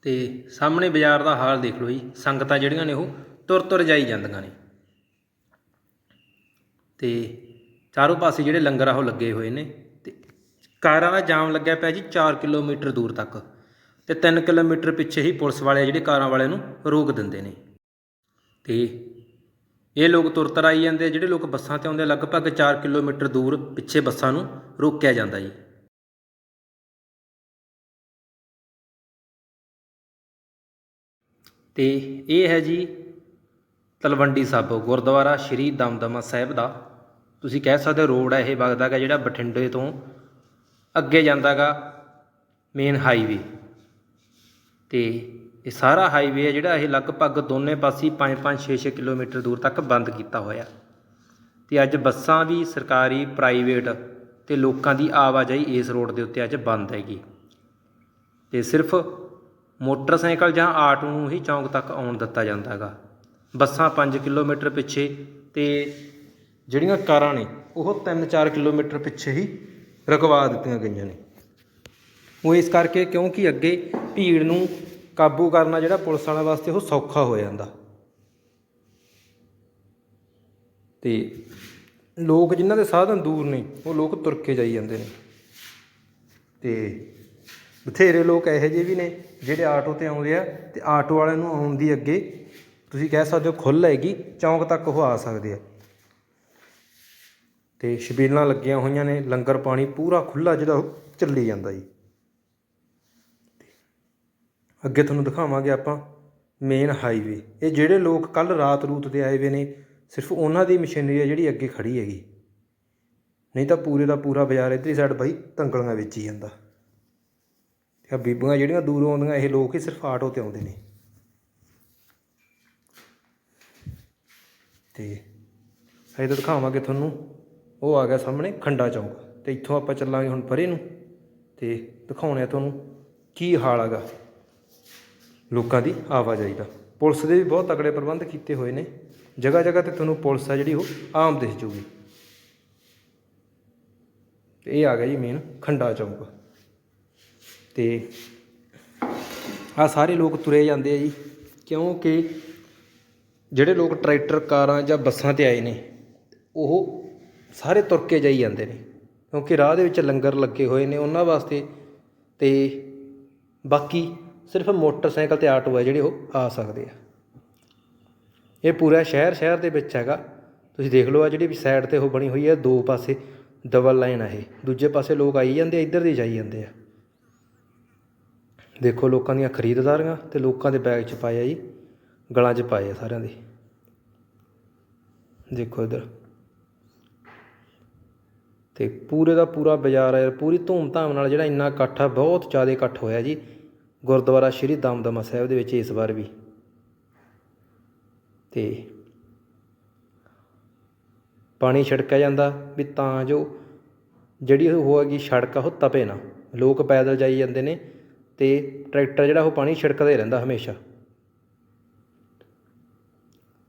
ਅਤੇ ਸਾਹਮਣੇ ਬਾਜ਼ਾਰ ਦਾ ਹਾਲ ਦੇਖ ਲਓ ਜੀ ਸੰਗਤਾਂ ਜਿਹੜੀਆਂ ਨੇ ਉਹ ਤੁਰ ਤੁਰ ਜਾਈ ਜਾਂਦੀਆਂ ਨੇ। ਤੇ ਚਾਰੋਂ ਪਾਸੇ ਜਿਹੜੇ ਲੰਗਰ ਆ ਉਹ ਲੱਗੇ ਹੋਏ ਨੇ ਤੇ ਕਾਰਾਂ ਦਾ ਜਾਮ ਲੱਗਿਆ ਪਿਆ ਜੀ 4 ਕਿਲੋਮੀਟਰ ਦੂਰ ਤੱਕ ਤੇ 3 ਕਿਲੋਮੀਟਰ ਪਿੱਛੇ ਹੀ ਪੁਲਿਸ ਵਾਲੇ ਜਿਹੜੇ ਕਾਰਾਂ ਵਾਲਿਆਂ ਨੂੰ ਰੋਕ ਦਿੰਦੇ ਨੇ। ਤੇ ਇਹ ਲੋਕ ਤੁਰਤਰ ਆਈ ਜਾਂਦੇ ਜਿਹੜੇ ਲੋਕ ਬੱਸਾਂ ਤੇ ਆਉਂਦੇ ਆ, ਲਗਭਗ 4 ਕਿਲੋਮੀਟਰ ਦੂਰ ਪਿੱਛੇ ਬੱਸਾਂ ਨੂੰ ਰੋਕਿਆ ਜਾਂਦਾ ਜੀ। ਤੇ ਇਹ ਹੈ ਜੀ ਤਲਵੰਡੀ ਸਾਬੋ, ਗੁਰਦੁਆਰਾ ਸ਼੍ਰੀ ਦਮਦਮਾ ਸਾਹਿਬ ਦਾ। ਤੁਸੀਂ ਕਹਿ ਸਕਦੇ ਹੋ ਰੋਡ ਹੈ ਇਹ, ਵਗਦਾ ਗਾ ਜਿਹੜਾ ਬਠਿੰਡੇ ਤੋਂ ਅੱਗੇ ਜਾਂਦਾ ਜਾਂਦਾਗਾ ਮੇਨ ਹਾਈਵੇ ਤੇ ਇਹ ਸਾਰਾ ਹਾਈਵੇ ਹੈ ਜਿਹੜਾ ਇਹ ਲਗਭਗ ਦੋਨੇ ਪਾਸੇ 5-5 6-6 ਕਿਲੋਮੀਟਰ ਦੂਰ ਤੱਕ ਬੰਦ ਕੀਤਾ ਹੋਇਆ। ਤੇ ਅੱਜ ਬੱਸਾਂ ਵੀ ਸਰਕਾਰੀ ਪ੍ਰਾਈਵੇਟ ਤੇ ਲੋਕਾਂ ਦੀ ਆਵਾਜਾਈ ਇਸ ਰੋਡ ਦੇ ਉੱਤੇ ਅੱਜ ਬੰਦ ਹੈਗੀ। ਤੇ ਸਿਰਫ ਮੋਟਰਸਾਈਕਲ ਜਾਂ ਆਟੋ ਨੂੰ ਹੀ ਚੌਂਕ ਤੱਕ ਆਉਣ ਦਿੱਤਾ ਜਾਂਦਾ ਹੈਗਾ। ਬੱਸਾਂ ਪੰਜ ਕਿਲੋਮੀਟਰ ਪਿੱਛੇ ਅਤੇ ਜਿਹੜੀਆਂ ਕਾਰਾਂ ਨੇ, ਉਹ 3-4 ਕਿਲੋਮੀਟਰ ਪਿੱਛੇ ਹੀ ਰੁਕਵਾ ਦਿੱਤੀਆਂ ਗਈਆਂ ਨੇ। ਉਹ ਇਸ ਕਰਕੇ ਕਿਉਂਕਿ ਅੱਗੇ ਭੀੜ ਨੂੰ ਕਾਬੂ ਕਰਨਾ ਜਿਹੜਾ ਪੁਲਿਸ ਵਾਲਿਆਂ ਵਾਸਤੇ ਉਹ ਸੌਖਾ ਹੋ ਜਾਂਦਾ। ਤੇ ਲੋਕ ਜਿਨ੍ਹਾਂ ਦੇ ਸਾਧਨ ਦੂਰ ਨੇ, ਉਹ ਲੋਕ ਤੁਰ ਕੇ ਜਾਈ ਜਾਂਦੇ ਨੇ। ਤੇ ਬਥੇਰੇ ਲੋਕ ਇਹੋ ਜਿਹੇ ਵੀ ਨੇ ਜਿਹੜੇ ਆਟੋ ਤੇ ਆਉਂਦੇ ਆ ਤੇ ਆਟੋ ਵਾਲਿਆਂ ਨੂੰ ਆਉਣ ਦੀ ਅੱਗੇ ਤੁਸੀਂ ਕਹਿ ਸਕਦੇ ਹੋ ਖੁੱਲ੍ਹ ਹੈਗੀ, ਚੌਂਕ ਤੱਕ ਉਹ ਆ ਸਕਦੇ ਆ। ਤੇ ਛਬੀਲਾਂ ਲੱਗੀਆਂ ਹੋਈਆਂ ਨੇ, ਲੰਗਰ ਪਾਣੀ ਪੂਰਾ ਖੁੱਲ੍ਹਾ ਜਿਹੜਾ ਉਹ ਚੱਲੀ ਜਾਂਦਾ ਜੀ। ਅੱਗੇ ਤੁਹਾਨੂੰ ਦਿਖਾਵਾਂਗੇ ਆਪਾਂ ਮੇਨ ਹਾਈਵੇ ਇਹ ਜਿਹੜੇ ਲੋਕ ਕੱਲ ਰਾਤ ਰੂਤ ਦੇ ਆਏ ਵੇ ਨੇ, ਸਿਰਫ ਉਹਨਾਂ ਦੀ ਮਸ਼ੀਨਰੀ ਹੈ ਜਿਹੜੀ ਅੱਗੇ ਖੜੀ ਹੈਗੀ। ਨਹੀਂ ਤਾਂ ਪੂਰੇ ਦਾ ਪੂਰਾ ਬਾਜ਼ਾਰ ਇੱਧਰਲੀ ਸਾਈਡ ਬਾਈ ਤੰਗਲੀਆਂ ਵੇਚੀ ਜਾਂਦਾ। ਜਾਂ ਆਹ ਬੀਬੀਆਂ ਜਿਹੜੀਆਂ ਦੂਰੋਂ ਆਉਂਦੀਆਂ, ਇਹ ਲੋਕ ਹੀ ਸਿਰਫ ਆਟੋ ਤੇ ਆਉਂਦੇ ਨੇ। ਤੇ ਤਾਂ ਦਿਖਾਵਾਂਗੇ ਤੁਹਾਨੂੰ। ਉਹ ਆ ਗਿਆ ਸਾਹਮਣੇ, ਖੰਡਾ ਚੌਂਕ। ਤੇ ਇੱਥੋਂ ਆਪਾਂ ਚੱਲਾਂਗੇ ਹੁਣ ਪਰੇ ਨੂੰ ਤੇ ਦਿਖਾਉਣੇ ਆ ਤੁਹਾਨੂੰ ਕੀ ਹਾਲ ਹੈਗਾ ਲੋਕਾਂ ਦੀ ਆਵਾਜਾਈ ਦਾ। ਪੁਲਿਸ ਦੇ ਵੀ ਬਹੁਤ ਤਕੜੇ ਪ੍ਰਬੰਧ ਕੀਤੇ ਹੋਏ ਨੇ। ਜਗ੍ਹਾ ਜਗ੍ਹਾ ਤੇ ਤੁਹਾਨੂੰ ਪੁਲਿਸ ਆ ਜਿਹੜੀ ਉਹ ਆਮ ਦਿਸ ਜੂਗੀ। ਤੇ ਇਹ ਆ ਗਿਆ ਜੀ ਮੇਨ ਖੰਡਾ ਚੌਂਕ। ਤੇ ਆ ਸਾਰੇ ਲੋਕ ਤੁਰੇ ਜਾਂਦੇ ਆ ਜੀ। ਕਿਉਂਕਿ ਜਿਹੜੇ ਲੋਕ ਟਰੈਕਟਰ, ਕਾਰਾਂ ਜਾਂ ਬੱਸਾਂ ਤੇ ਆਏ ਨੇ, ਉਹ ਸਾਰੇ ਤੁਰ ਕੇ ਜਾਈ ਜਾਂਦੇ ਨੇ। ਕਿਉਂਕਿ ਰਾਹ ਦੇ ਵਿੱਚ ਲੰਗਰ ਲੱਗੇ ਹੋਏ ਨੇ ਉਹਨਾਂ ਵਾਸਤੇ ਤੇ ਬਾਕੀ ਸਿਰਫ ਮੋਟਰਸਾਈਕਲ ਤੇ ਆਟੋ ਹੈ ਜਿਹੜੇ ਉਹ ਆ ਸਕਦੇ ਆ। ਇਹ ਪੂਰਾ ਸ਼ਹਿਰ ਸ਼ਹਿਰ ਦੇ ਵਿੱਚ ਹੈਗਾ। ਤੁਸੀਂ ਦੇਖ ਲਓ ਆ ਜਿਹੜੀ ਵੀ ਸਾਈਡ ਤੇ ਉਹ ਬਣੀ ਹੋਈ ਹੈ ਦੋ ਪਾਸੇ ਡਬਲ ਲਾਈਨ ਆ ਇਹ। ਦੂਜੇ ਪਾਸੇ ਲੋਕ ਆਈ ਜਾਂਦੇ ਆ, ਇੱਧਰ ਦੀ ਜਾਈ ਜਾਂਦੇ ਆ। ਦੇਖੋ ਲੋਕਾਂ ਦੀਆਂ ਖਰੀਦਦਾਰੀਆਂ ਅਤੇ ਲੋਕਾਂ ਦੇ ਬੈਗ 'ਚ ਪਾਏ ਆ ਜੀ, ਗਲਾਂ 'ਚ ਪਾਏ ਆ ਸਾਰਿਆਂ ਦੇ। ਦੇਖੋ ਇੱਧਰ। ਤੇ ਪੂਰੇ ਦਾ ਪੂਰਾ ਬਾਜ਼ਾਰ ਹੈ ਪੂਰੀ ਧੂਮ-ਧਾਮ ਨਾਲ ਜਿਹੜਾ ਇੰਨਾ ਇਕੱਠ ਆ, ਬਹੁਤ ਜ਼ਿਆਦਾ ਇਕੱਠ ਹੋਇਆ ਜੀ। ਗੁਰਦੁਆਰਾ ਸ਼੍ਰੀ ਦਮਦਮਾ ਸਾਹਿਬ ਦੇ ਵਿੱਚ ਇਸ ਵਾਰ ਵੀ। ਤੇ ਪਾਣੀ ਛਿੜਕਿਆ ਜਾਂਦਾ ਵੀ ਤਾਂ ਜੋ ਜਿਹੜੀ ਉਹ ਹੈਗੀ ਸੜਕ ਆ, ਉਹ ਤਪੇ ਨਾ। ਲੋਕ ਪੈਦਲ ਜਾਈ ਜਾਂਦੇ ਨੇ। ਅਤੇ ਟਰੈਕਟਰ ਜਿਹੜਾ ਉਹ ਪਾਣੀ ਛਿੜਕਦਾ ਹੀ ਰਹਿੰਦਾ ਹਮੇਸ਼ਾ।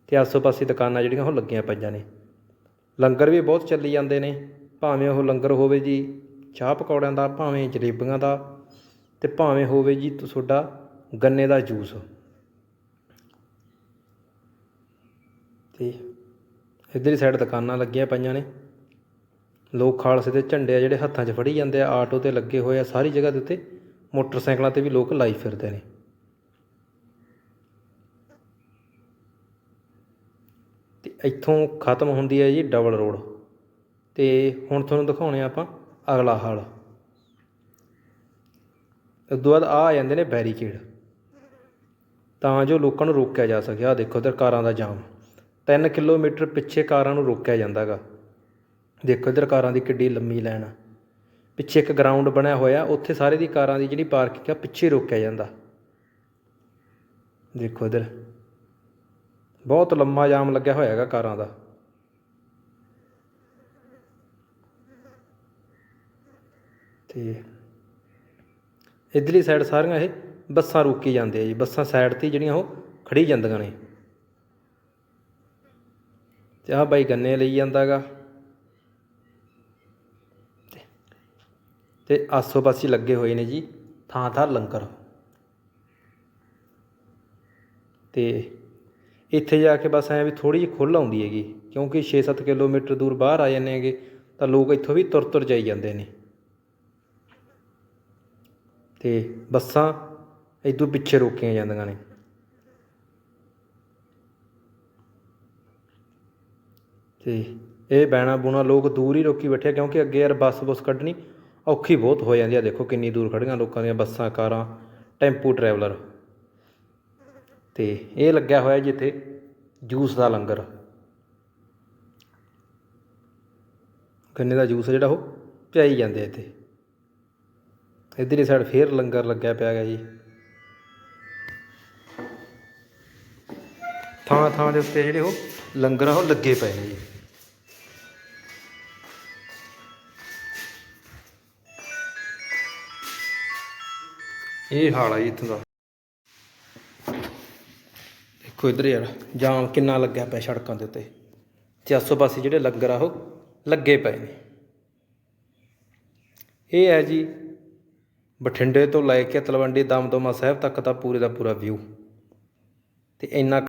ਅਤੇ ਆਸੇ ਪਾਸੇ ਦੁਕਾਨਾਂ ਜਿਹੜੀਆਂ ਉਹ ਲੱਗੀਆਂ ਪਈਆਂ ਨੇ। ਲੰਗਰ ਵੀ ਬਹੁਤ ਚੱਲੀ ਜਾਂਦੇ ਨੇ। ਭਾਵੇਂ ਉਹ ਲੰਗਰ ਹੋਵੇ ਜੀ ਚਾਹ ਪਕੌੜਿਆਂ ਦਾ, ਭਾਵੇਂ ਜਲੇਬੀਆਂ ਦਾ ਅਤੇ ਭਾਵੇਂ ਹੋਵੇ ਜੀ ਤੁਹਾਡਾ ਗੰਨੇ ਦਾ ਜੂਸ। ਤੇ ਇੱਧਰਲੀ ਸਾਈਡ ਦੁਕਾਨਾਂ ਲੱਗੀਆਂ ਪਈਆਂ ਨੇ। ਲੋਕ ਖਾਲਸੇ ਦੇ ਝੰਡੇ ਆ ਜਿਹੜੇ ਹੱਥਾਂ 'ਚ ਫੜੀ ਜਾਂਦੇ ਆ, ਆਟੋ ਤੇ ਲੱਗੇ ਹੋਏ ਆ, ਸਾਰੀ ਜਗ੍ਹਾ ਦੇ ਉੱਤੇ ਮੋਟਰਸਾਈਕਲਾਂ ਤੇ ਵੀ ਲੋਕ ਲਾਈ ਫਿਰਦੇ ਨੇ। ਅਤੇ ਇੱਥੋਂ ਖਤਮ ਹੁੰਦੀ ਹੈ ਜੀ ਡਬਲ ਰੋਡ। ਅਤੇ ਹੁਣ ਤੁਹਾਨੂੰ ਦਿਖਾਉਣੇ ਆ ਆਪਾਂ ਅਗਲਾ ਹਾਲ। ਉਸ ਤੋਂ ਬਾਅਦ ਆ ਆ ਜਾਂਦੇ ਨੇ ਬੈਰੀਕੇਡ। ਤਾਂ ਜੋ ਲੋਕਾਂ ਨੂੰ ਰੋਕਿਆ ਜਾ ਸਕੇ। ਆ ਦੇਖੋ ਇੱਧਰ ਕਾਰਾਂ ਦਾ ਜਾਮ। 3 ਕਿਲੋਮੀਟਰ ਪਿੱਛੇ ਕਾਰਾਂ ਨੂੰ ਰੋਕਿਆ ਜਾਂਦਾਗਾ। ਦੇਖੋ ਇੱਧਰ ਕਾਰਾਂ ਦੀ ਕਿੱਡੀ ਲੰਮੀ ਲਾਈਨ ਆ। ਪਿੱਛੇ ਇੱਕ ਗਰਾਊਂਡ ਬਣਿਆ ਹੋਇਆ, ਉੱਥੇ ਸਾਰੇ ਦੀ ਕਾਰਾਂ ਦੀ ਜਿਹੜੀ ਪਾਰਕਿੰਗ ਆ, ਪਿੱਛੇ ਰੋਕਿਆ ਜਾਂਦਾ। ਦੇਖੋ ਇੱਧਰ। ਬਹੁਤ ਲੰਮਾ ਜਾਮ ਲੱਗਿਆ ਹੋਇਆ ਹੈਗਾ ਕਾਰਾਂ ਦਾ। ਤੇ ਇਧਰਲੀ ਸਾਈਡ ਸਾਰੀਆਂ ਇਹ ਬੱਸਾਂ ਰੋਕੀ ਜਾਂਦੇ ਆ ਜੀ। ਬੱਸਾਂ ਸਾਈਡ ਤੇ ਜਿਹੜੀਆਂ ਉਹ ਖੜੀ ਜਾਂਦੀਆਂ ਨੇ। ਤੇ ਆਹ ਬਾਈ ਗੰਨੇ ਲਈ ਜਾਂਦਾਗਾ। ਤੇ ਆਸੋ ਪਾਸੇ ਲੱਗੇ ਹੋਏ ਨੇ ਜੀ, ਥਾਂ ਥਾਂ ਲੰਗਰ। ਤੇ ਇੱਥੇ ਜਾ ਕੇ ਬਸ ਐਂ ਵੀ ਥੋੜੀ ਜਿਹੀ ਖੁੱਲ੍ਹ ਆਉਂਦੀ ਹੈਗੀ, ਕਿਉਂਕਿ 6-7 ਕਿਲੋਮੀਟਰ ਦੂਰ ਬਾਹਰ ਆ ਜਾਂਦੇ ਹੈਗੇ, ਤਾਂ ਲੋਕ ਇੱਥੋਂ ਵੀ ਤੁਰ ਤੁਰ ਜਾਈ ਜਾਂਦੇ ਨੇ। ਤੇ ਬੱਸਾਂ ਇਦੋਂ ਪਿੱਛੇ ਰੋਕੀਆਂ ਜਾਂਦੀਆਂ ਨੇ। ਤੇ ਇਹ ਬੈਣਾ ਬੁਣਾ ਲੋਕ ਦੂਰ ਹੀ ਰੋਕੀ ਬੈਠੇ ਆ, ਕਿਉਂਕਿ ਅੱਗੇ ਯਾਰ ਬੱਸ ਬੁੱਸ ਕੱਢਣੀ ਔਖੀ ਬਹੁਤ ਹੋ ਜਾਂਦੀ ਆ। ਦੇਖੋ ਕਿੰਨੀ ਦੂਰ ਖੜੀਆਂ ਲੋਕਾਂ ਦੀਆਂ ਬੱਸਾਂ, ਕਾਰਾਂ, ਟੈਂਪੂ ਟਰੈਵਲਰ ਤੇ ਇਹ ਲੱਗਿਆ ਹੋਇਆ ਜਿੱਥੇ ਜੂਸ ਦਾ ਲੰਗਰ। ਗੰਨੇ ਦਾ ਜੂਸ ਜਿਹੜਾ ਉਹ ਪਿਆਈ ਜਾਂਦੇ ਇੱਥੇ। ਇੱਧਰਲੀ ਸਾਈਡ ਫੇਰ ਲੰਗਰ ਲੱਗਿਆ ਪਿਆ ਗਾ ਜੀ। ਥਾਂ ਥਾਂ ਦੇ ਉੱਤੇ ਜਿਹੜੇ ਉਹ ਲੰਗਰ ਆ ਉਹ ਲੱਗੇ ਪਏ ਨੇ ਜੀ। ਇਹ ਹਾਲ ਆ ਜੀ ਇੱਥੋਂ ਦਾ। ਦੇਖੋ ਇੱਧਰ ਯਾਰ, ਜਾਮ ਕਿੰਨਾ ਲੱਗਿਆ ਪਿਆ ਸੜਕਾਂ ਦੇ ਉੱਤੇ। ਤੇ ਆਸੋ ਪਾਸੇ ਜਿਹੜੇ ਲੰਗਰ ਆ ਉਹ ਲੱਗੇ ਪਏ ਨੇ। ਇਹ ਹੈ ਜੀ ਬਠਿੰਡੇ ਤੋਂ ਲੈ ਕੇ ਤਲਵੰਡੀ ਦਮਦਮਾ ਸਾਹਿਬ ਤੱਕ ਦਾ ਪੂਰੇ ਦਾ ਪੂਰਾ ਵਿਊ ਤੇ ਇੰਨਾ